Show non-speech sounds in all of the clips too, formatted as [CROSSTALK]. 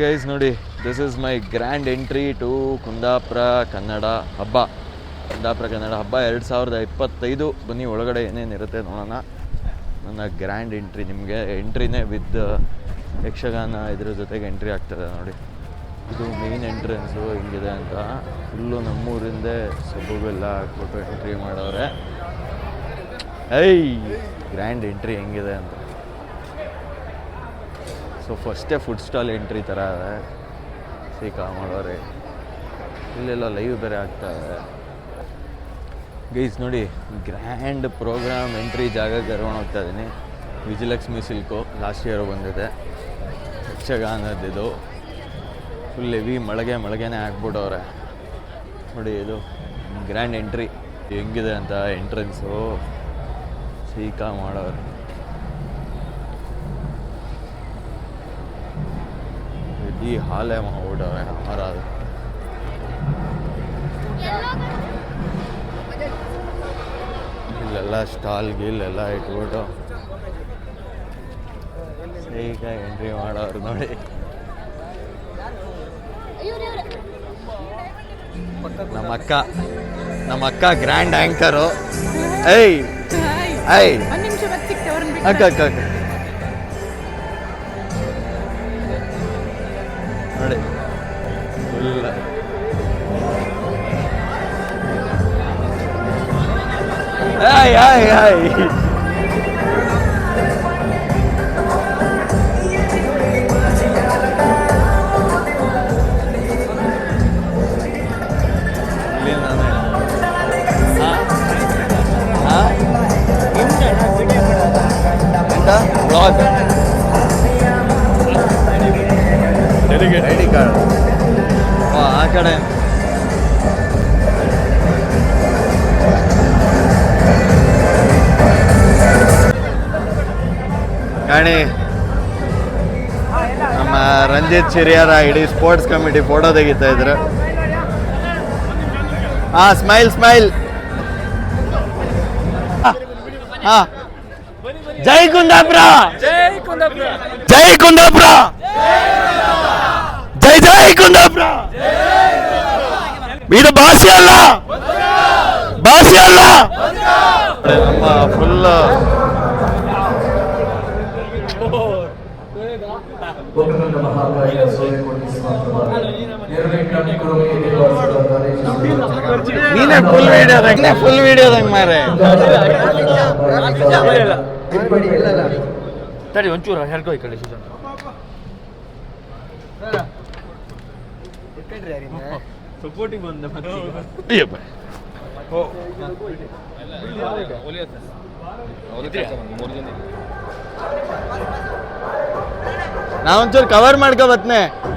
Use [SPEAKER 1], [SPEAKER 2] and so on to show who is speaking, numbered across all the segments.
[SPEAKER 1] Guys ನೋಡಿ this is my grand entry to Kundapura Kannada ಹಬ್ಬ ಕುಂದಾಪುರ ಕನ್ನಡ ಹಬ್ಬ ಎರಡು ಸಾವಿರದ ಇಪ್ಪತ್ತೈದು. ಬನ್ನಿ, ಒಳಗಡೆ ಏನೇನಿರುತ್ತೆ ನೋಡೋಣ. ನನ್ನ ಗ್ರ್ಯಾಂಡ್ ಎಂಟ್ರಿ ನಿಮಗೆ. ಎಂಟ್ರಿನೇ ವಿತ್ ಯಕ್ಷಗಾನ ಇದ್ರ ಜೊತೆಗೆ ಎಂಟ್ರಿ ಆಗ್ತದೆ ನೋಡಿ. ಇದು ಮೇನ್ ಎಂಟ್ರೆನ್ಸು ಹಿಂಗಿದೆ ಅಂತ. ಫುಲ್ಲು ನಮ್ಮೂರಿಂದೇ ಸೊಬಗೆಲ್ಲ ಹಾಕ್ಬಿಟ್ಟು ಎಂಟ್ರಿ ಮಾಡೋರೆ. ಐ ಗ್ರ್ಯಾಂಡ್ ಎಂಟ್ರಿ ಹೆಂಗಿದೆ ಅಂತ. ಸೊ ಫಸ್ಟೇ ಫುಡ್ ಸ್ಟಾಲ್ ಎಂಟ್ರಿ ಥರ ಇದೆ. ಸೀಕಾ ಮಾಡೋರೆ. ಇಲ್ಲೆಲ್ಲ ಲೈವ್ ಬೇರೆ ಇದೆ. ಗೈಸ್ ನೋಡಿ ಗ್ರ್ಯಾಂಡ್ ಪ್ರೋಗ್ರಾಮ್ ಎಂಟ್ರಿ ಜಾಗಕ್ಕೆ ಕರ್ಕೊಂಡು ಹೋಗ್ತಾ ಇದ್ದೀನಿ. ವಿಜಯಲಕ್ಷ್ಮಿ ಸಿಲ್ಕು ಲಾಸ್ಟ್ ಇಯರ್ ಬಂದಿದೆ. ಯಕ್ಷಗಾನದಿದು ಫುಲ್ ಹೆವಿ ಮಳೆಗೆ, ಮಳಗೆನೇ ಹಾಕ್ಬಿಟ್ಟವ್ರೆ ನೋಡಿ, ಇದು ಗ್ರ್ಯಾಂಡ್ ಎಂಟ್ರಿ ಹೆಂಗಿದೆ ಅಂತ ಎಂಟ್ರೆನ್ಸು ಸೀಕಾ ಮಾಡೋರು. ಇಡೀ ಹಾಲೇ ಊಟ ಅದು ಇಲ್ಲೆಲ್ಲ ಸ್ಟಾಲ್ ಗೀಲ್ ಎಲ್ಲ ಇಟ್ಬಿಟ್ಟು ಈಗ ಎಂಟ್ರಿ ಮಾಡೋರು ನೋಡಿ. ನಮ್ಮ ಅಕ್ಕ ನಮ್ಮ ಅಕ್ಕ ಗ್ರ್ಯಾಂಡ್ ಆ್ಯಂಕರು
[SPEAKER 2] ಮತ್ತೆ ಸಿಗ್ತೇವ್ರನ್ನ
[SPEAKER 1] ಅಕ್ಕ ಅಕ್ಕ ಅಕ್ಕ. ಆಯ್ ಆಯ್ ಆಯ್ ಇಲ್ಲಿಂದಾನೆ. ಹಾ? ಹಾ? ಎಂತ ಬ್ಲಾಗ್ ಐ ಡಿ ಕಾರ್ಡ್ ಆ ಕಡೆ ಕಾಣಿ ನಮ್ಮ ರಂಜಿತ್ ಚಿರಿಯರ ಇಡೀ ಸ್ಪೋರ್ಟ್ಸ್ ಕಮಿಟಿ ಫೋಟೋ ತೆಗಿತಾ ಇದ್ರು. ಹಾ ಸ್ಮೈಲ್ ಸ್ಮೈಲ್ ಹಾ ಜೈ ಕುಂದಾಪುರ! ಜೈ ಕುಂದಾಪುರ! ಜೈ ಜೈ ಕುಂದಾಪುರ! ಇದು ಭಾಷೆ ಅಲ್ಲ! ಭಾಷೆ ಅಲ್ಲ! ನಮ್ಮ ಫುಲ್ ನೀನೇ ಫುಲ್ ವಿಡಿಯೋದಂಗೆ ಫುಲ್ ವಿಡಿಯೋದಂಗೆ ಮಾರೆ
[SPEAKER 3] ತಡಿ ಒಂಚೂರು ಹೇಳ್ಕೊ ಈ ಕಡೆ ಸುಜನ್
[SPEAKER 1] ಅಯ್ಯಪ್ಪ. ನಾ ಒಂಚೂರು ಕವರ್ ಮಾಡ್ಕೊ ಬತ್ನೆ ರಾಘವೇಂದ್ರ ಅಣ್ಣ ಹೇಳಕ್ಕೆ
[SPEAKER 4] ಪ್ರಸ್ತುತಪಡಿಸ್ತಾ ಇರುವಂತಹ ನಾವು ಕುಂದಾಪುರ ಕನ್ನಡ ಪ್ರತಿಷ್ಠಾನ ಮತ್ತು ಈ ಸಲದ ಹಬ್ಬಕ್ಕೆ ನಮಗೆ ಬೆನ್ನಿಗೆ ಬೆನ್ನಾಗಿ ಕವರ್ ಮಾಡ್ಕೋ ಲೈನ್ಸ್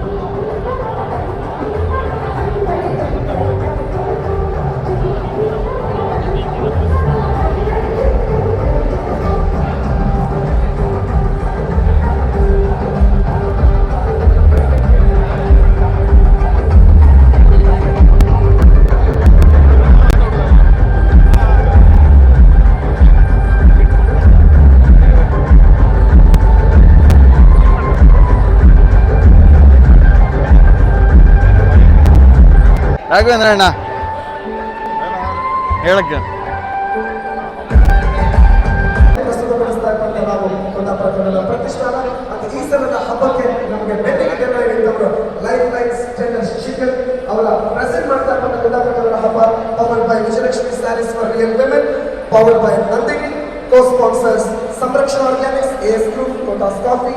[SPEAKER 4] ಟೆಂಡರ್ ಅಣ್ಣ ಹಬ್ಬ powered by Nandini co sponsors Samrakshana organics S group Kotas coffee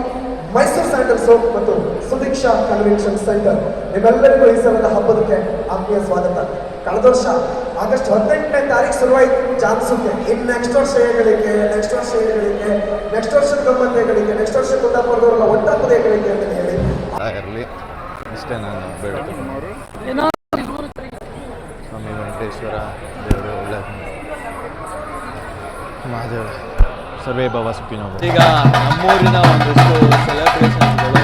[SPEAKER 4] Mysuru sandal soap ಮತ್ತು ಸುದೀಕ್ಷಾ ಕನ್ವೆನ್ಷನ್ ಸೆಂಟರ್ ನಿಮ್ಮೆಲ್ಲರಿಗೂ ಈ ಸಲದ ಹಬ್ಬದಕ್ಕೆ ಆತ್ಮೀಯ ಸ್ವಾಗತ. ಕಳೆದ ವರ್ಷ ಆಗಸ್ಟ್ ಹದಿನೆಂಟನೇ ತಾರೀಕು ಶುರುವಾಯಿತು. ಜಾನ್ಸುತ್ತೆ ಇನ್ನು ನೆಕ್ಸ್ಟ್ ವರ್ಷ ಹೇಗಳಿಗೆ ನೆಕ್ಸ್ಟ್ ವರ್ಷ ಹೇಗಳಿಗೆ ನೆಕ್ಸ್ಟ್ ವರ್ಷದ ಗಮ್ಮತ್ತೇಗಳಿಗೆ ನೆಕ್ಸ್ಟ್ ವರ್ಷ ಕುಂದಾಪುರದವರೆಲ್ಲ ಒಟ್ಟಾಪದೇಗಳಿಗೆ ಅಂತ ಹೇಳಿ.
[SPEAKER 1] ಇಷ್ಟೇ ನಾನು ಸರ್ವೇ ಭವ ಸುಖಿನ ಭವ. ಈಗ ನಮ್ಮೂರಿನ ಒಂದಷ್ಟು ಸೆಲೆಬ್ರೇಷನ್ಸ್ಗಳು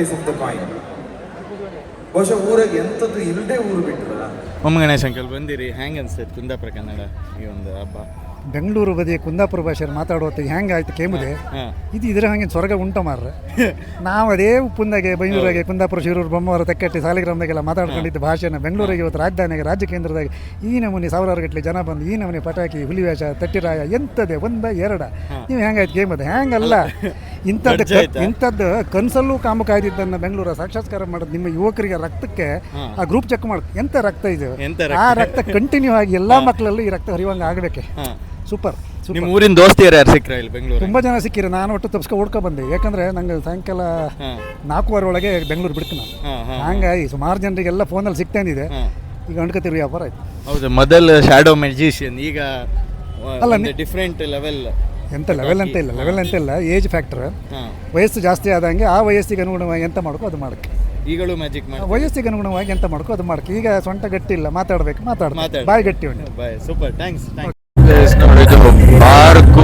[SPEAKER 5] ಫೇಸ್ ಆಫ್ ದ ಕಾಯಿನ್ ಬಹುಶಃ ಊರಾಗೆ ಎಂಥದ್ದು ಇಲ್ಲದೆ ಊರು ಬಿಟ್ಟರಲ್ಲ
[SPEAKER 1] ಒಮ್ಮ ಗಣೇಶ್ ಅಂಕಲ್ ಬಂದಿರಿ. ಹ್ಯಾಂಗೆ ಅನ್ಸ್ತೈತೆ ಕುಂದಾಪುರ ಕನ್ನಡ ಈ ಒಂದು ಹಬ್ಬ.
[SPEAKER 6] ಬೆಂಗಳೂರು ಬದಿಯ ಕುಂದಾಪುರ ಭಾಷೆಯಲ್ಲಿ ಮಾತಾಡುವತ್ತ ಹೆಂಗೆ ಆಯ್ತು ಕೇಮುದೆ ಇದು ಇದ್ರ ಹಂಗೆ ಸ್ವರ್ಗ ಉಂಟ ಮಾರ್ರೆ. ನಾವು ಅದೇ ಉಪ್ಪುಂದಾಗೆ ಬೆಂಗಳೂರಾಗೆ ಕುಂದಾಪುರ ಶಿರೂರು ಬೊಮ್ಮವರ ತೆಕ್ಕಟ್ಟಿ ಸಾಲಿಗ್ರಾಮದಾಗೆಲ್ಲ ಮಾತಾಡ್ಕೊಂಡಿದ್ದ ಭಾಷೆನ ಬೆಂಗಳೂರಿಗೆ ಇವತ್ತು ರಾಜಧಾನಿಗೆ ರಾಜ್ಯ ಕೇಂದ್ರದಾಗ ಈ ನಮೂನಿ ಸಾವಿರಾರು ಗಟ್ಟಲೆ ಜನ ಬಂದು ಈ ನಮೂನಿ ಪಟಾಕಿ ಹುಲಿವೇಷ ತಟ್ಟಿರಾಯ ಎಂಥದ್ದೆ ಒಂದ ಎರಡ. ನೀವು ಹೆಂಗಾಯ್ತು ಕೇಮುದೆ ಹೆಂಗಲ್ಲ ಇಂಥದ್ದು? ಇಂಥದ್ದು ಕನಸಲ್ಲೂ ಕಾಮು ಕಾಯ್ದಿದ್ದನ್ನು ಬೆಂಗಳೂರ ಸಾಕ್ಷಾತ್ಕಾರ ಮಾಡೋದು ನಿಮ್ಮ ಯುವಕರಿಗೆ ರಕ್ತಕ್ಕೆ ಆ ಗ್ರೂಪ್ ಚೆಕ್ ಮಾಡ್. ಎಂತ ರಕ್ತ ಇದೆ? ಆ
[SPEAKER 1] ರಕ್ತ?
[SPEAKER 6] ಕಂಟಿನ್ಯೂ ಆಗಿ ಎಲ್ಲಾ ಮಕ್ಕಳಲ್ಲೂ ಈ ರಕ್ತ ಹರಿವಂಗ ಆಗಬೇಕೆ? ಸೂಪರ್
[SPEAKER 1] ನಿಮ್ಮ ಊರಿನ ದೋಸ್ತಿಯರು ಯಾರು ಸಿಕ್ಕಿರಾ ಇಲ್ಲಿ ಬೆಂಗಳೂರು
[SPEAKER 6] ತುಂಬ ಜನ ಸಿಕ್ಕಿರಿ ನಾನು ಒಟ್ಟು ತಪ್ಸ್ಕೊ ಹುಡ್ಕೊ ಬಂದೆ. ಯಾಕಂದ್ರೆ ನಂಗೆ ಸಾಯಂಕಾಲ ನಾಲ್ಕೂವರೆ ಒಳಗೆ ಬೆಂಗಳೂರು ಬಿಡ್ತು ನಾನು. ಹಂಗಾಗಿ ಸುಮಾರು ಜನರಿಗೆಲ್ಲ ಫೋನಲ್ಲಿ ಸಿಗ್ತಾನಿದೆ
[SPEAKER 1] ಇದೆ
[SPEAKER 6] ಈಗ ಅಂಡ್ಕತಿರು ವ್ಯಾಪಾರ ಆಯ್ತು.
[SPEAKER 1] ಹೌದು ಮೊದಲು ಶ್ಯಾಡೋ ಮ್ಯಾಜಿಷಿಯನ್ ಈಗ
[SPEAKER 6] ಅಲ್ಲ,
[SPEAKER 1] ಡಿಫ್ರೆಂಟ್ ಲೆವೆಲ್
[SPEAKER 6] ಎಂತ ಲೆವೆಲ್ ಅಂತ ಇಲ್ಲ ಲೆವೆಲ್ ಅಂತ ಇಲ್ಲ ಏಜ್ ಫ್ಯಾಕ್ಟರ್ ವಯಸ್ಸು ಜಾಸ್ತಿ ಆದಂಗೆ ಆ ವಯಸ್ಸಿಗೆ ಅನುಗುಣವಾಗಿ ಎಂತ ಮಾಡ್ಕೋ ಅದು ಮಾಡಕ್ಕೆ
[SPEAKER 1] ಈಗಲೂ ಮ್ಯಾಜಿಕ್ ಮಾಡಿ
[SPEAKER 6] ವಯಸ್ಸಿಗೆ ಅನುಗುಣವಾಗಿ ಎಂತ ಮಾಡ್ಕೋ ಅದು ಮಾಡಕ್ಕೆ ಈಗ ಸೊಂಟ ಗಟ್ಟಿ ಇಲ್ಲ ಮಾತಾಡ್ಬೇಕು ಮಾತಾಡ
[SPEAKER 1] ಬಾಯ್
[SPEAKER 6] ಬಾಯಿ ಗಟ್ಟಿ ಉಂಟು.
[SPEAKER 1] ಬಾಯ್ ಸೂಪರ್ ಥ್ಯಾಂಕ್ಸ್ ಥ್ಯಾಂಕ್ಸ್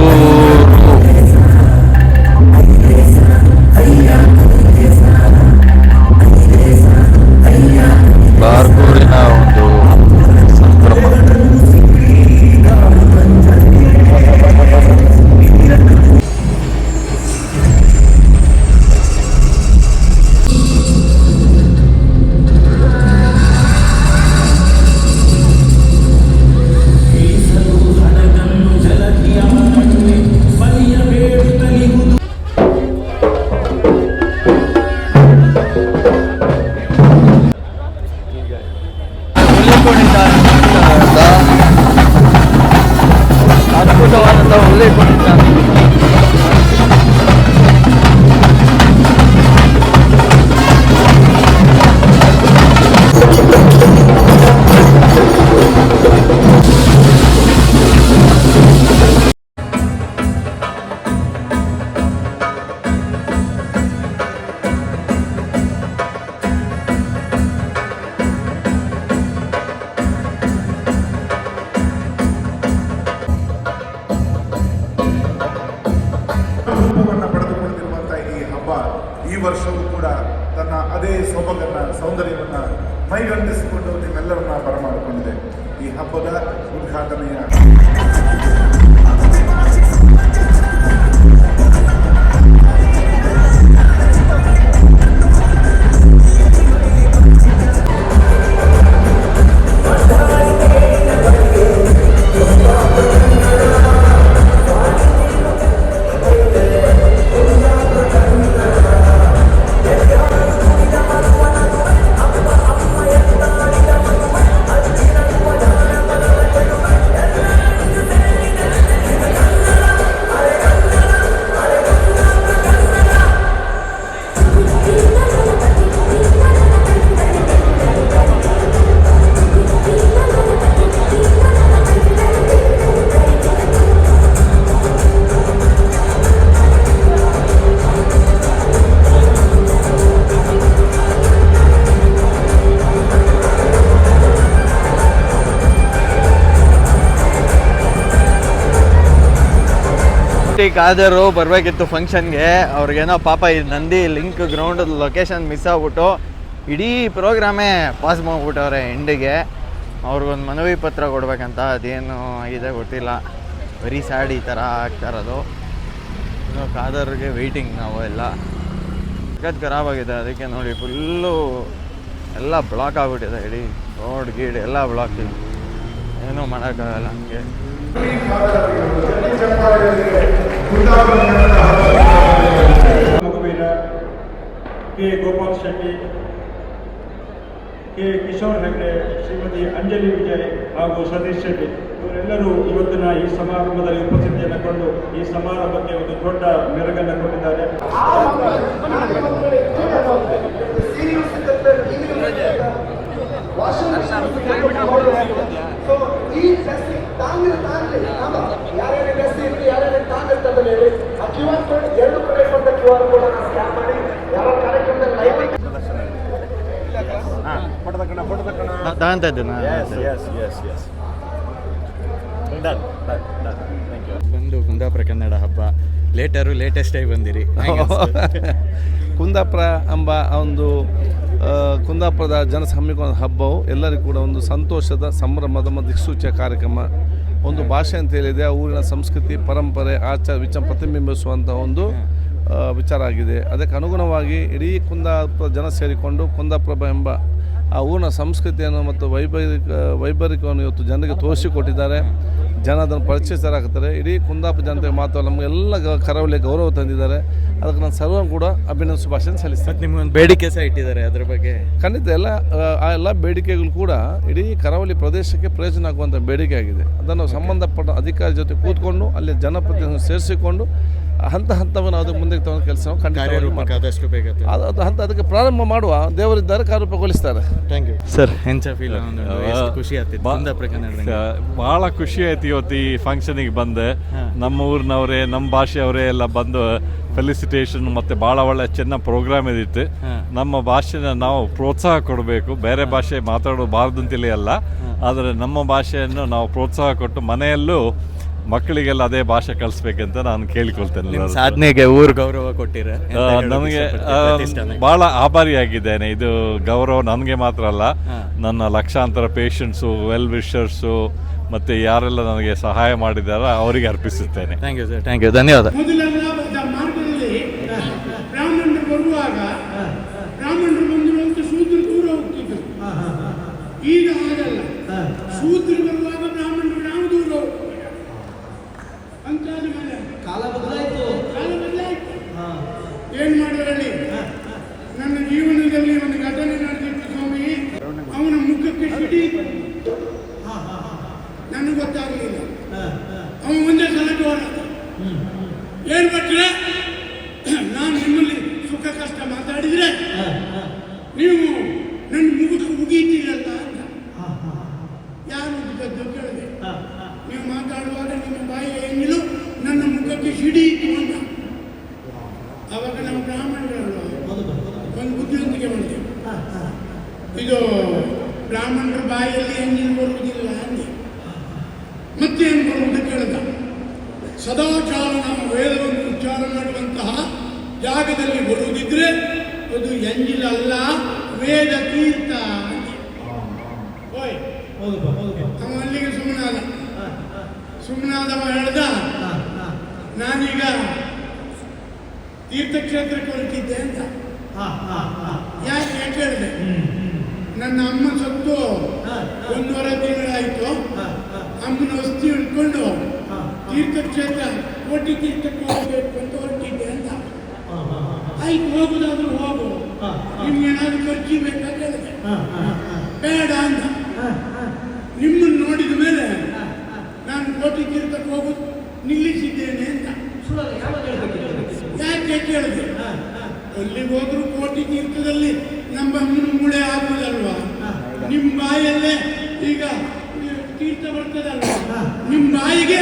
[SPEAKER 1] ಕಾದರು ಬರಬೇಕಿತ್ತು ಫಂಕ್ಷನ್ಗೆ. ಅವ್ರಿಗೇನೋ ಪಾಪ ಈ Nandi link ground location miss ಆಗ್ಬಿಟ್ಟು ಇಡೀ ಪ್ರೋಗ್ರಾಮೇ ಪಾಸ್ ಮಾಡ್ಬಿಟ್ಟವ್ರೆ ಎಂಡಿಗೆ ಅವ್ರಿಗೊಂದು ಮನವಿ ಪತ್ರ ಕೊಡ್ಬೇಕಂತ ಅದೇನು ಇದೆ ಗೊತ್ತಿಲ್ಲ. ವೆರಿ ಸ್ಯಾಡ್ ಈ ಥರ ಆಗ್ತಾ ಇರೋದು. ಇನ್ನು ಕಾದರ್ಗೆ ವೆಯ್ಟಿಂಗ್ ನಾವು ಎಲ್ಲ. ಸಖತ್ ಖರಾಬಾಗಿದೆ, ಅದಕ್ಕೆ ನೋಡಿ ಫುಲ್ಲು ಎಲ್ಲ ಬ್ಲಾಕ್ ಆಗಿಬಿಟ್ಟಿದೆ ಇಡೀ ರೋಡ್ ಗೀಡ್ ಎಲ್ಲ ಬ್ಲಾಕ್ ಏನೂ ಮಾಡೋಕ್ಕಾಗಲ್ಲ ಹಂಗೆ.
[SPEAKER 2] ಮಗುವೀರ ಕೆ. ಗೋಪಾಲ್ ಶೆಟ್ಟಿ, ಕೆ. ಕಿಶೋರ್ ಹೆಗ್ಡೆ, ಶ್ರೀಮತಿ ಅಂಜಲಿ ವಿಜಯ್ ಹಾಗೂ ಸತೀಶ್ ಶೆಟ್ಟಿ. ಇವರೆಲ್ಲರೂ ಇವತ್ತಿನ ಈ ಸಮಾರಂಭದಲ್ಲಿ ಉಪಸ್ಥಿತಿಯನ್ನು ಕೊಂಡು ಈ ಸಮಾರಂಭಕ್ಕೆ ಒಂದು ದೊಡ್ಡ ಮೆರಗನ್ನು ಕೊಟ್ಟಿದ್ದಾರೆ.
[SPEAKER 4] ಈ ತಾಂಗಿರ ತಾಂಗ್ಲಿ ಯಾರ್ಯಾರ ಡ್ರೆಸ್ ಇರಲಿ ಯಾರ್ಯಾರ ತಾಂಗಿರ್ತದೆ ಹೇಳಿ. ಆ ಕ್ಯೂ ಆರ್ ಕೋಡ್ ಎರಡು ಕಡೆ ಕೊಟ್ಟ ಕ್ಯೂ ಆರ್ ಕೋಡ್ ಅನ್ನು ಸ್ಕ್ಯಾನ್ ಮಾಡಿ ಯಾವ ಕಾರ್ಯಕ್ರಮದಲ್ಲಿ ಲೈವ್
[SPEAKER 1] ತಗೊಂತ ಇದ್ದೇನೆ
[SPEAKER 7] ಬಂದು ಕುಂದಾಪುರ ಕನ್ನಡ ಹಬ್ಬ. ಲೇಟರು ಲೇಟೆಸ್ಟ್ ಆಗಿ ಬಂದಿರಿ. [LAUGHS]
[SPEAKER 8] ಕುಂದಾಪುರ ಎಂಬ ಒಂದು ಕುಂದಾಪುರದ ಜನ ಹಮ್ಮಿಕೊಂಡ ಹಬ್ಬವು. ಎಲ್ಲರಿಗೂ ಕೂಡ ಒಂದು ಸಂತೋಷದ, ಸಂಭ್ರಮದ ಮತ್ತು ದಿಕ್ಸೂಚಿಯ ಕಾರ್ಯಕ್ರಮ. ಒಂದು ಭಾಷೆ ಅಂತ ಹೇಳಿದೆ ಆ ಊರಿನ ಸಂಸ್ಕೃತಿ, ಪರಂಪರೆ, ಆಚಾರ, ವಿಚಾರ ಪ್ರತಿಬಿಂಬಿಸುವಂಥ ಒಂದು ವಿಚಾರ ಆಗಿದೆ. ಅದಕ್ಕೆ ಅನುಗುಣವಾಗಿ ಇಡೀ ಕುಂದಾಪುರ ಜನ ಸೇರಿಕೊಂಡು ಕುಂದಾಪುರ ಎಂಬ ಆ ಊರಿನ ಸಂಸ್ಕೃತಿಯನ್ನು ಮತ್ತು ವೈಭವಿಕ ವೈಭವಿಕವನ್ನು ಇವತ್ತು ಜನರಿಗೆ ತೋರಿಸಿಕೊಟ್ಟಿದ್ದಾರೆ. ಜನ ಅದನ್ನು ಪರಿಚಯಿಸಲಾಗುತ್ತಾರೆ ಇಡೀ ಕುಂದಾಪುರ ಜನತೆ ಮಾತ್ರ ನಮಗೆಲ್ಲ ಗ- ಕರಾವಳಿ ಗೌರವ ತಂದಿದ್ದಾರೆ. ಅದಕ್ಕೆ ನಾನು ಸರ್ವ ಕೂಡ ಅಭಿನಂದ ಶುಭಾಶಯ ಸಲ್ಲಿಸ್ತೇನೆ.
[SPEAKER 7] ನಿಮಗೆ ನಿಮ್ಗೊಂದು ಬೇಡಿಕೆ ಸಹ ಇಟ್ಟಿದ್ದಾರೆ ಅದರ ಬಗ್ಗೆ.
[SPEAKER 8] ಖಂಡಿತ ಎಲ್ಲ ಆ, ಆ ಎಲ್ಲ ಬೇಡಿಕೆಗಳು ಕೂಡ ಇಡೀ ಕರಾವಳಿ ಪ್ರದೇಶಕ್ಕೆ ಪ್ರಯೋಜನ ಆಗುವಂಥ ಬೇಡಿಕೆ ಆಗಿದೆ. ಅದನ್ನು ಸಂಬಂಧಪಟ್ಟ ಅಧಿಕಾರಿ ಜೊತೆ ಕೂತ್ಕೊಂಡು ಅಲ್ಲಿ ಜನಪ್ರತಿನಿಧಿ ಸೇರಿಸಿಕೊಂಡು ಹಂತ ಹಂತವನ್ನು ಅದು ಮುಂದೆ ತಗೊಂಡು ಕೆಲಸ ಖಂಡಿತ
[SPEAKER 7] ಆದಷ್ಟು ಬೇಗ
[SPEAKER 8] ಅದು ಅದು ಹಂತ ಅದಕ್ಕೆ ಪ್ರಾರಂಭ ಮಾಡುವ ದೇವರಿದ್ದಾರೆ ಕಾರ್ಯರೂಪಗೊಳಿಸ್ತಾರೆ
[SPEAKER 7] ಥ್ಯಾಂಕ್ ಯು. ಸರ್ ಹೆಂಚ ಫೀಲ್ ಖುಷಿ ಆಯ್ತು?
[SPEAKER 9] ಭಾಳ ಖುಷಿ ಆಯ್ತು ಇವತ್ತು ಈ ಫಂಕ್ಷನಿಗೆ ಬಂದೆ. ನಮ್ಮ ಊರಿನವರೇ ನಮ್ಮ ಭಾಷೆಯವರೇ ಎಲ್ಲ ಬಂದು ಫೆಲಿಸಿಟೇಷನ್ ಮತ್ತೆ ಭಾಳ ಒಳ್ಳೆ ಚೆನ್ನಾಗಿ ಪ್ರೋಗ್ರಾಮ್ ಇದಿತ್ತು. ನಮ್ಮ ಭಾಷೆನ ನಾವು ಪ್ರೋತ್ಸಾಹ ಕೊಡಬೇಕು. ಬೇರೆ ಭಾಷೆ ಮಾತಾಡೋಬಾರ್ದು ಅಂತಿಲ್ಲ ಅಲ್ಲ ಆದರೆ ನಮ್ಮ ಭಾಷೆಯನ್ನು ನಾವು ಪ್ರೋತ್ಸಾಹ ಕೊಟ್ಟು ಮನೆಯಲ್ಲೂ ಮಕ್ಕಳಿಗೆಲ್ಲ ಅದೇ ಭಾಷೆ ಕಲಿಸ್ಬೇಕಂತ ನಾನು ಕೇಳಿಕೊಳ್ತೇನೆ
[SPEAKER 7] ನಿಮ್ಮ
[SPEAKER 9] ಎಲ್ಲರ ಹತ್ರ.
[SPEAKER 7] ಸಾಧನೆಗೆ ಊರು ಗೌರವ ಕೊಟ್ಟಿರ
[SPEAKER 9] ಆ, ನಮಗೆ ಬಹಳ ಆಭಾರಿಯಾಗಿದ್ದೇನೆ. ಇದು ಗೌರವ ನನಗೆ ಮಾತ್ರ ಅಲ್ಲ ನನ್ನ ಲಕ್ಷಾಂತರ ಪೇಷಂಟ್ಸು ವೆಲ್ ವಿಶರ್ಸು ಮತ್ತು ಯಾರೆಲ್ಲ ನನಗೆ ಸಹಾಯ ಮಾಡಿದಾರ ಅವರಿಗೆ ಅರ್ಪಿಸುತ್ತೇನೆ.
[SPEAKER 7] Thank you sir thank you ಧನ್ಯವಾದ.
[SPEAKER 2] ಅವ ಅಲ್ಲಿಗೆ ಸುಮ್ಮನಾದ ಸುಮ್ಮನಾದವ ಹೇಳ್ದ ನಾನೀಗ ತೀರ್ಥಕ್ಷೇತ್ರಕ್ಕೆ ಹೊರಟಿದ್ದೆ ಅಂತ. ಯಾಕೆ ಹೇಳಿದೆ. ನನ್ನ ಅಮ್ಮ ಸತ್ತು. ಒಂದೂವರೆ ತಿಂಗಳಾಯ್ತು. ಅಮ್ಮನ ವಸ್ತಿ ಹಿಡ್ಕೊಂಡು ತೀರ್ಥಕ್ಷೇತ್ರ ಕೋಟಿ ತೀರ್ಥಕ್ಕೆ ಹೋಗಬೇಕು ಅಂತ ಹೊರಟಿದ್ದೆ ಅಂತ. ಆಯ್ತು ಹೋಗುದಾದ್ರೂ ಹೋಗು. ನಿಮ್ಗೇನಾದ್ರೂ ಖರ್ಚು ಬೇಕಾ ಕೇಳಿದೆ ಬೇಡ ಅಂತ ನಿಮ್ಮನ್ನು ನೋಡಿದ ಮೇಲೆ ನಾನು ಕೋಟಿ ತೀರ್ಥಕ್ಕೆ ಹೋಗೋದು ನಿಲ್ಲಿಸಿದ್ದೇನೆ ಅಂತ ಯಾಕೆ ಕೇಳಿದೆ ಅಲ್ಲಿಗೆ ಹೋದ್ರು ಕೋಟಿ ತೀರ್ಥದಲ್ಲಿ ನಮ್ಮ ಮೂಳೆ ಆಗುವುದಲ್ವಾ? ನಿಮ್ಮ ಬಾಯಲ್ಲೇ ಈಗ ತೀರ್ಥ ಬರ್ತದಲ್ವಾ? ನಿಮ್ಮ ಬಾಯಿಗೆ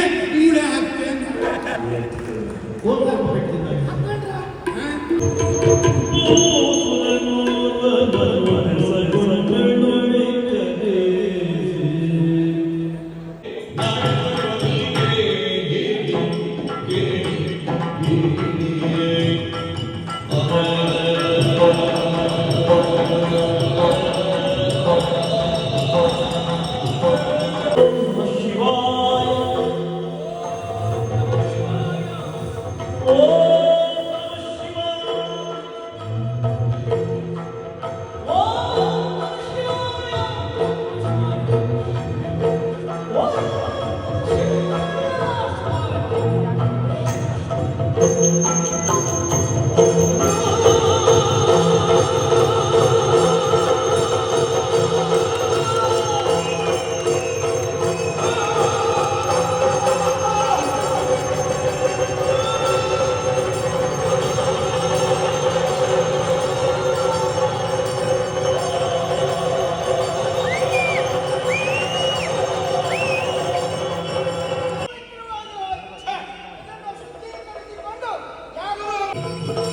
[SPEAKER 4] Thank you.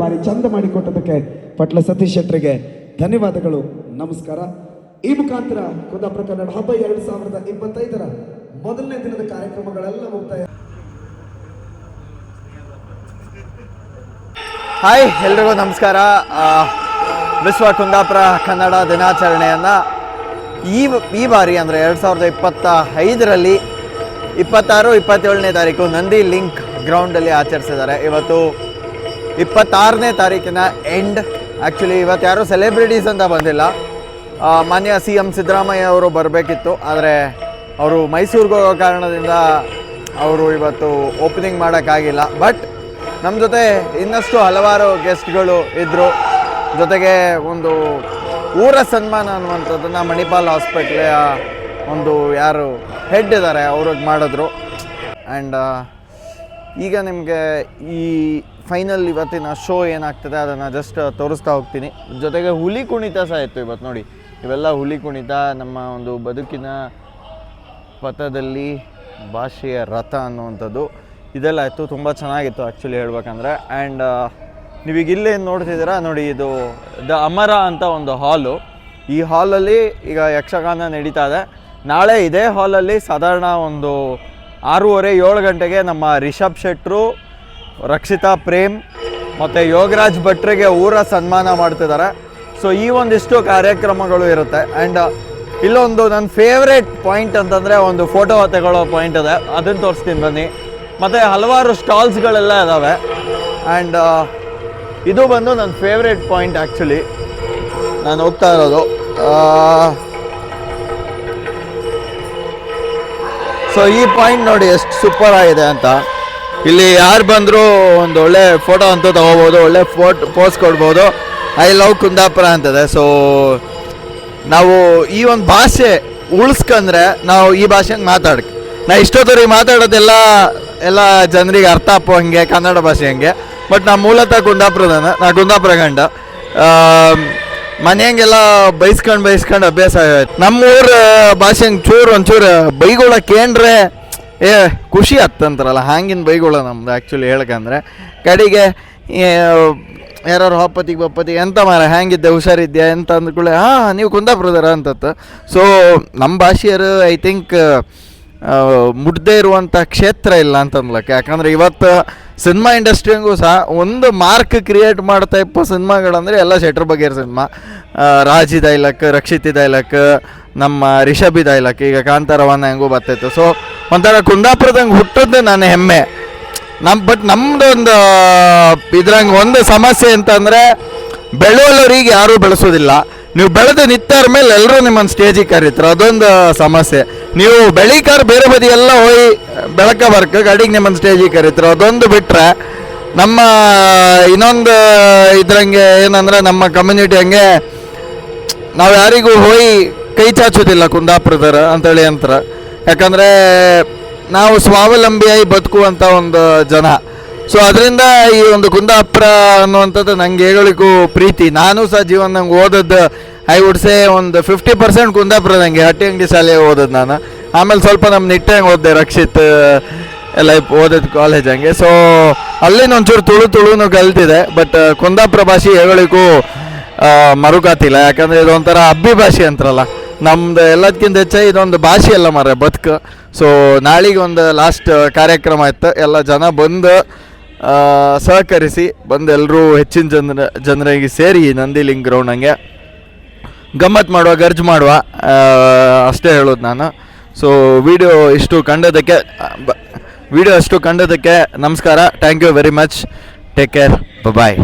[SPEAKER 4] ಬಾರಿ ಚಂದ ಮಾಡಿಕೊಟ್ಟದಕ್ಕೆ ಪಟ್ಲ ಸತೀಶ್ ಶೆಟ್ಟರಿಗೆ ಧನ್ಯವಾದಗಳು. ನಮಸ್ಕಾರ. ಈ ಮುಖಾಂತರ ಕುಂದಾಪುರ ಕನ್ನಡ ಹಬ್ಬ ಎರಡು ಸಾವಿರದ ಇಪ್ಪತ್ತೈದರ ಮೊದಲನೇ ದಿನದ ಕಾರ್ಯಕ್ರಮಗಳೆಲ್ಲ ಮುಕ್ತಾಯ
[SPEAKER 1] ಹಾಯ್, ಎಲ್ರಿಗೂ ನಮಸ್ಕಾರ. ವಿಶ್ವ ಕುಂದಾಪುರ ಕನ್ನಡ ದಿನಾಚರಣೆಯನ್ನು ಈ ಈ ಬಾರಿ ಅಂದರೆ ಎರಡು ಸಾವಿರದ ಇಪ್ಪತ್ತ ಐದರಲ್ಲಿ ಇಪ್ಪತ್ತಾರು, ಇಪ್ಪತ್ತೇಳನೇ ತಾರೀಕು ನಂದಿ ಲಿಂಕ್ ಗ್ರೌಂಡಲ್ಲಿ ಆಚರಿಸಿದ್ದಾರೆ. ಇವತ್ತು ಇಪ್ಪತ್ತಾರನೇ ತಾರೀಕಿನ ಎಂಡ್. ಆ್ಯಕ್ಚುಲಿ ಇವತ್ತು ಯಾರೂ ಸೆಲೆಬ್ರಿಟೀಸ್ ಅಂತ ಬಂದಿಲ್ಲ. ಮಾನ್ಯ ಸಿ ಎಂ ಸಿದ್ದರಾಮಯ್ಯ ಅವರು ಬರಬೇಕಿತ್ತು. ಆದರೆ ಅವರು ಮೈಸೂರಿಗೆ ಹೋಗೋ ಕಾರಣದಿಂದ ಅವರು ಇವತ್ತು ಓಪನಿಂಗ್ ಮಾಡೋಕ್ಕಾಗಿಲ್ಲ. ಬಟ್ ನಮ್ಮ ಜೊತೆ ಇನ್ನಷ್ಟು ಹಲವಾರು ಗೆಸ್ಟ್ಗಳು ಇದ್ದರು ಜೊತೆಗೆ ಒಂದು ಊರ ಸನ್ಮಾನ ಅನ್ನುವಂಥದ್ದನ್ನು ಮಣಿಪಾಲ್ ಹಾಸ್ಪಿಟ್ಲೆಯ ಒಂದು ಯಾರು ಹೆಡ್ ಇದ್ದಾರೆ ಅವ್ರಿಗೆ ಮಾಡಿದ್ರು. ಆ್ಯಂಡ್ ಈಗ ನಿಮಗೆ ಈ ಫೈನಲ್ ಇವತ್ತಿನ ಶೋ ಏನಾಗ್ತದೆ ಅದನ್ನು ಜಸ್ಟ್ ತೋರಿಸ್ತಾ ಹೋಗ್ತೀನಿ. ಜೊತೆಗೆ ಹುಲಿ ಕುಣಿತ ಸಹ ಇತ್ತು ಇವತ್ತು ನೋಡಿ. ಇವೆಲ್ಲ ಹುಲಿ ಕುಣಿತ, ನಮ್ಮ ಒಂದು ಬದುಕಿನ ಪಥದಲ್ಲಿ ಭಾಷೆಯ ರಥ ಅನ್ನುವಂಥದ್ದು. ಇದೆಲ್ಲ ಇತ್ತು ತುಂಬ ಚೆನ್ನಾಗಿತ್ತು ಆ್ಯಕ್ಚುಲಿ ಹೇಳ್ಬೇಕಂದ್ರೆ. ಆ್ಯಂಡ್ ನೀವೀಗ ಇಲ್ಲೇನು ನೋಡ್ತಿದ್ದೀರಾ? ನೋಡಿ, ಇದು ದ ಅಮರ ಅಂತ ಒಂದು ಹಾಲು ಈ ಹಾಲಲ್ಲಿ ಈಗ ಯಕ್ಷಗಾನ ನಡೀತಾ ಇದೆ. ನಾಳೆ ಇದೇ ಹಾಲಲ್ಲಿ ಸಾಧಾರಣ ಒಂದು ಆರೂವರೆ ಏಳು ಗಂಟೆಗೆ ನಮ್ಮ ರಿಷಬ್ ಶೆಟ್ರು ರಕ್ಷಿತಾ ಪ್ರೇಮ್ ಮತ್ತು ಯೋಗರಾಜ್ ಭಟ್ರಿಗೆ ಊರ ಸನ್ಮಾನ ಮಾಡ್ತಿದ್ದಾರೆ. ಸೊ ಈ ಒಂದಿಷ್ಟು ಕಾರ್ಯಕ್ರಮಗಳು ಇರುತ್ತೆ. ಆ್ಯಂಡ್ ಇಲ್ಲೊಂದು ನನ್ನ ಫೇವ್ರೇಟ್ ಪಾಯಿಂಟ್ ಅಂತಂದರೆ ಒಂದು ಫೋಟೋ ತಗೊಳ್ಳೋ ಪಾಯಿಂಟ್ ಇದೆ. ಅದನ್ನು ತೋರಿಸ್ತೀನಿ ಬನ್ನಿ. ಮತ್ತು ಹಲವಾರು ಸ್ಟಾಲ್ಸ್ಗಳೆಲ್ಲ ಇದ್ದಾವೆ ಆ್ಯಂಡ್ ಇದು ಬಂದು ನನ್ನ ಫೇವ್ರೇಟ್ ಪಾಯಿಂಟ್ ಆ್ಯಕ್ಚುಲಿ ನಾನು ಹೋಗ್ತಾ ಇರೋದು. ಸೊ ಈ ಪಾಯಿಂಟ್ ನೋಡಿ ಎಷ್ಟು ಸೂಪರ್ ಆಗಿದೆ ಅಂತ. ಇಲ್ಲಿ ಯಾರು ಬಂದರೂ ಒಂದು ಒಳ್ಳೆ ಫೋಟೋ ಅಂತೂ ತೊಗೋಬೋದು, ಒಳ್ಳೆ ಫೋಟ್ ಪೋಸ್ ಕೊಡ್ಬೋದು. ಐ ಲವ್ ಕುಂದಾಪುರ ಅಂತದೆ. ಸೊ ನಾವು ಈ ಒಂದು ಭಾಷೆ ಉಳಿಸ್ಕೊಂಡ್ರೆ ನಾವು ಈ ಭಾಷೆನ ಮಾತಾಡಕ್ಕೆ ನಾ ಇಷ್ಟೊತ್ತವ್ರಿಗೆ ಮಾತಾಡೋದೆಲ್ಲ, ಎಲ್ಲ ಜನರಿಗೆ ಅರ್ಥ ಅಪ್ಪೋ ಹಂಗೆ, ಕನ್ನಡ ಭಾಷೆ ಹಂಗೆ. ಬಟ್ ನಾ ಮೂಲತಃ ಕುಂದಾಪುರದ ನಾ ಕುಂದಾಪುರ ಗಂಡ. ಮನೆಯಂಗೆಲ್ಲ ಬೈಸ್ಕೊಂಡು ಬೈಸ್ಕೊಂಡು ಅಭ್ಯಾಸ ಆಗೋಯ್ತು. ನಮ್ಮ ಊರ ಭಾಷೆ ಚೂರು ಒಂಚೂರು ಬೈಗುಳ ಕೇಂದ್ರೆ ಏ, ಖುಷಿ ಆಗ್ತಂತಾರಲ್ಲ ಹಾಂಗಿನ ಬೈಗಳು ನಮ್ದು ಆ್ಯಕ್ಚುಲಿ ಹೇಳ್ಕಂದ್ರೆ. ಕಡೆಗೆ ಯಾರು ಹೊಪ್ಪತ್ತಿಗೆ ಬಪ್ಪತ್ತಿಗೆ ಎಂತ ಮಾರ ಹ್ಯಾಂಗಿದ್ದೆ, ಹುಷಾರಿದ್ಯಾ ಅಂತ ಅಂದ್ಕೊಳ್ಳೆ ಹಾಂ, ನೀವು ಕುಂದಾಪುರದಾರ ಅಂತತ್ತು ಸೊ ನಮ್ಮ ಭಾಷೆಯರು ಐ ಥಿಂಕ್ ಮುಟ್ದೇ ಇರುವಂಥ ಕ್ಷೇತ್ರ ಇಲ್ಲ ಅಂತ ಅಂದ್ಲಕ್ಕೆ ಯಾಕಂದ್ರೆ ಇವತ್ತು ಸಿನಿಮಾ ಇಂಡಸ್ಟ್ರಿಗೂ ಸಹ ಒಂದು ಮಾರ್ಕ್ ಕ್ರಿಯೇಟ್ ಮಾಡ್ತಾ ಇಪ್ಪ ಸಿನಿಮಾಗಳಂದ್ರೆ ಎಲ್ಲ ಶೆಟ್ರ್ ಬಗೆಯರ್ ಸಿನಿಮಾ. ರಾಜಿ ದೈಲಕ್, ರಕ್ಷಿತ್ ದೈಲಕ್, ನಮ್ಮ ರಿಷಭಿ ದೈಲಕ್, ಈಗ ಕಾಂತಾರವನ್ನ ಹೆಂಗೂ ಬರ್ತಾಯಿತ್ತು ಸೊ ಒಂಥರ ಕುಂದಾಪುರದಂಗೆ ಹುಟ್ಟದ್ದು ನಾನು ಹೆಮ್ಮೆ. ನಮ್ಮ ಬಟ್ ನಮ್ದು ಒಂದು ಇದ್ರಂಗೆ ಒಂದು ಸಮಸ್ಯೆ ಅಂತಂದರೆ ಬೆಳೆಯಲ್ಲವರಿಗೆ ಯಾರೂ ಬೆಳೆಸೋದಿಲ್ಲ. ನೀವು ಬೆಳೆದು ನಿಂತಾರ ಮೇಲೆ ಎಲ್ಲರೂ ನಿಮ್ಮನ್ನು ಸ್ಟೇಜಿಗೆ ಕರೀತಾರೆ. ಅದೊಂದು ಸಮಸ್ಯೆ. ನೀವು ಬೆಳಿಕಾರ ಬೇರೆ ಬದಿ ಎಲ್ಲ ಹೋಗಿ ಬೆಳಕ ಬರ್ಕ ಗಾಡಿಗೆ ನಿಮ್ಮನ್ನು ಸ್ಟೇಜಿಗೆ ಕರೀತಾರೆ. ಅದೊಂದು ಬಿಟ್ಟರೆ ನಮ್ಮ ಇನ್ನೊಂದು ಇದ್ರಂಗೆ ಏನಂದ್ರೆ ನಮ್ಮ ಕಮ್ಯುನಿಟಿ ಹಂಗೆ ನಾವು ಯಾರಿಗೂ ಹೋಗಿ ಕೈ ಚಾಚೋದಿಲ್ಲ ಕುಂದಾಪುರದರ ಅಂತೇಳಿ ಅಂತಾರೆ. ಯಾಕಂದರೆ ನಾವು ಸ್ವಾವಲಂಬಿಯಾಗಿ ಬದುಕುವಂಥ ಒಂದು ಜನ. ಸೊ ಅದರಿಂದ ಈ ಒಂದು ಕುಂದಾಪುರ ಅನ್ನುವಂಥದ್ದು ನಂಗೆ ಹೇಳಲಿಕ್ಕೂ ಪ್ರೀತಿ. ನಾನು ಸಹ ಜೀವನ ನಂಗೆ ಓದದ್ದು ಐ ವುಡ್ ಸೇ ಒಂದು ಫಿಫ್ಟಿ ಪರ್ಸೆಂಟ್ ಕುಂದಾಪುರ ನನಗೆ ಹಟ್ಟಿ ಅಂಗಡಿ ಶಾಲೆ ಓದೋದು ನಾನು. ಆಮೇಲೆ ಸ್ವಲ್ಪ ನಮ್ಮ ನಿಟ್ಟಂಗೆ ಓದಿದೆ, ರಕ್ಷಿತ್, ಎಲ್ಲ ಓದೋದು ಕಾಲೇಜ್ ಹಂಗೆ. ಸೊ ಅಲ್ಲಿನ ಒಂಚೂರು ತುಳು ತುಳುನು ಕಲ್ತಿದೆ ಬಟ್ ಕುಂದಾಪುರ ಭಾಷೆ ಹೇಳಲಿಕ್ಕೂ ಮರುಕಾತಿಲ್ಲ. ಯಾಕಂದರೆ ಇದೊಂಥರ ಅಬ್ಬಿ ಭಾಷೆ ಅಂತಾರಲ್ಲ. ನಮ್ದು ಎಲ್ಲದಕ್ಕಿಂತ ಹೆಚ್ಚಾಗಿ ಇದೊಂದು ಭಾಷೆ ಅಲ್ಲ ಮರ ಬದುಕು. ಸೊ ನಾಳಿಗೆ ಒಂದು ಲಾಸ್ಟ್ ಕಾರ್ಯಕ್ರಮ ಇತ್ತು. ಎಲ್ಲ ಜನ ಬಂದು ಸಹಕರಿಸಿ ಬಂದು ಎಲ್ಲರೂ ಹೆಚ್ಚಿನ ಜನರ, ಜನರಿಗೆ ಸೇರಿ ನಂದಿಲಿಂಗ್ ಗ್ರೌಂಡ್ ಹಂಗೆ ಗಮ್ಮತ್ತು ಮಾಡುವ, ಗರ್ಜ್ ಮಾಡುವ ಅಷ್ಟೇ ಹೇಳೋದು ನಾನು. ಸೊ ವಿಡಿಯೋ ಇಷ್ಟು ಕಂಡದಕ್ಕೆ ವಿಡಿಯೋ ಅಷ್ಟು ಕಂಡದಕ್ಕೆ ನಮಸ್ಕಾರ. Thank you very much take care bye